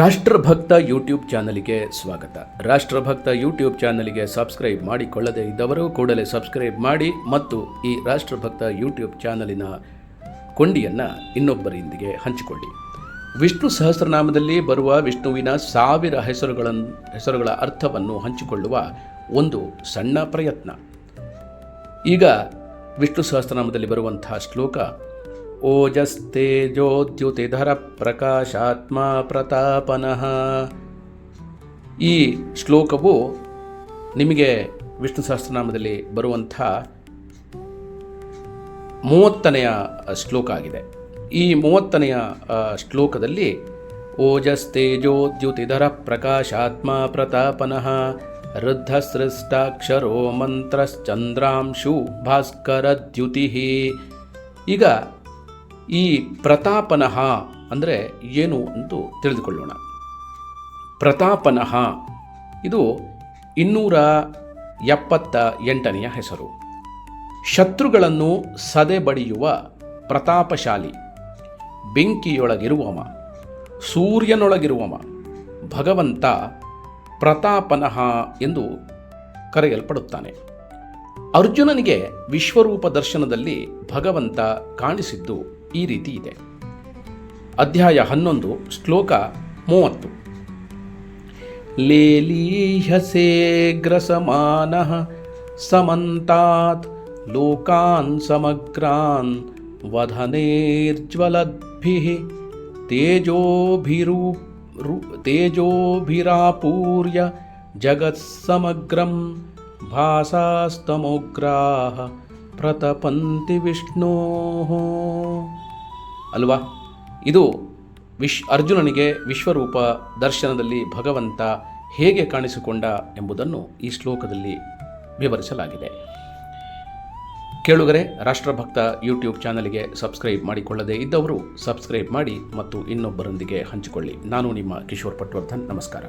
ರಾಷ್ಟ್ರಭಕ್ತ YouTube ಚಾನಲಿಗೆ ಸ್ವಾಗತ. ರಾಷ್ಟ್ರಭಕ್ತ YouTube ಚಾನಲಿಗೆ subscribe ಮಾಡಿಕೊಳ್ಳದೇ ಇದ್ದವರು ಕೂಡಲೇ ಸಬ್ಸ್ಕ್ರೈಬ್ ಮಾಡಿ ಮತ್ತು ಈ ರಾಷ್ಟ್ರಭಕ್ತ ಯೂಟ್ಯೂಬ್ ಚಾನಲಿನ ಕೊಂಡಿಯನ್ನು ಇನ್ನೊಬ್ಬರೊಂದಿಗೆ ಹಂಚಿಕೊಳ್ಳಿ. ವಿಷ್ಣು ಸಹಸ್ರನಾಮದಲ್ಲಿ ಬರುವ ವಿಷ್ಣುವಿನ ಸಾವಿರ ಹೆಸರುಗಳನ್ನು ಹೆಸರುಗಳ ಅರ್ಥವನ್ನು ಹಂಚಿಕೊಳ್ಳುವ ಒಂದು ಸಣ್ಣ ಪ್ರಯತ್ನ. ಈಗ ವಿಷ್ಣು ಸಹಸ್ರನಾಮದಲ್ಲಿ ಬರುವಂತಹ ಶ್ಲೋಕ ಪ್ರಕಾಶಾತ್ಮ ಪ್ರತಾಪನಃ ಈ ಶ್ಲೋಕವು ನಿಮಗೆ ವಿಷ್ಣು ಸಹಸ್ರನಾಮದಲ್ಲಿ ಬರುವಂಥ ಮೂವತ್ತನೆಯ ಶ್ಲೋಕ ಆಗಿದೆ. ಈ ಮೂವತ್ತನೆಯ ಶ್ಲೋಕದಲ್ಲಿ ಓಜಸ್ತೇಜೋದ್ಯುತಿಧರ ಪ್ರಕಾಶಾತ್ಮ ಪ್ರತಾಪನಃ ರುದ್ಧಸೃಷ್ಟಾಕ್ಷರೋ ಮಂತ್ರಶ್ಚಂದ್ರಾಂಶು ಭಾಸ್ಕರ ದ್ಯುತಿ ಈಗ ಈ ಪ್ರತಾಪನಃ ಅಂದರೆ ಏನು ಅಂತೂ ತಿಳಿದುಕೊಳ್ಳೋಣ. ಪ್ರತಾಪನಃ ಇದು ಇನ್ನೂರ ಎಪ್ಪತ್ತ ಎಂಟನೆಯ ಹೆಸರು. ಶತ್ರುಗಳನ್ನು ಸದೆಬಡಿಯುವ ಪ್ರತಾಪಶಾಲಿ, ಬೆಂಕಿಯೊಳಗಿರುವವ, ಸೂರ್ಯನೊಳಗಿರುವವ, ಭಗವಂತ ಪ್ರತಾಪನಃ ಎಂದು ಕರೆಯಲ್ಪಡುತ್ತಾನೆ. ಅರ್ಜುನನಿಗೆ ವಿಶ್ವರೂಪ ದರ್ಶನದಲ್ಲಿ ಭಗವಂತ ಕಾಣಿಸಿದ್ದು ಈ ರೀತಿ ಇದೆ ಅಧ್ಯಾಯ ಹನ್ನೊಂದು ಶ್ಲೋಕ ಮೂವತ್ತು ಲೇಲೀಹಸೇಗ್ರಸಮಾನಃ ಸಮಂತಾತ್ ಲೋಕಾನ್ ಸಮಗ್ರಾನ್ ವಧನೇರ್ಜ್ವಲದ್ಭಿಃ ತೇಜೋಭಿರೂ ರು- ತೇಜೋಭಿರಾಪೂರ್ಯ ಜಗತ್ಸಮಗ್ರಂ ಭಾಸಾಸ್ತಮೋಗ್ರಾಹ ಪ್ರತಪಂತಿ ವಿಷ್ಣೋ ಅಲ್ವಾ? ಇದು ವಿಶ್ ಅರ್ಜುನನಿಗೆ ವಿಶ್ವರೂಪ ದರ್ಶನದಲ್ಲಿ ಭಗವಂತ ಹೇಗೆ ಕಾಣಿಸಿಕೊಂಡ ಎಂಬುದನ್ನು ಈ ಶ್ಲೋಕದಲ್ಲಿ ವಿವರಿಸಲಾಗಿದೆ. ಕೇಳುಗರೆ, ರಾಷ್ಟ್ರಭಕ್ತ ಯೂಟ್ಯೂಬ್ ಚಾನಲ್ಗೆ ಸಬ್ಸ್ಕ್ರೈಬ್ ಮಾಡಿಕೊಳ್ಳದೇ ಇದ್ದವರು ಸಬ್ಸ್ಕ್ರೈಬ್ ಮಾಡಿ ಮತ್ತು ಇನ್ನೊಬ್ಬರೊಂದಿಗೆ ಹಂಚಿಕೊಳ್ಳಿ. ನಾನು ನಿಮ್ಮ ಕಿಶೋರ್ ಪಟ್ವರ್ಧನ್. ನಮಸ್ಕಾರ.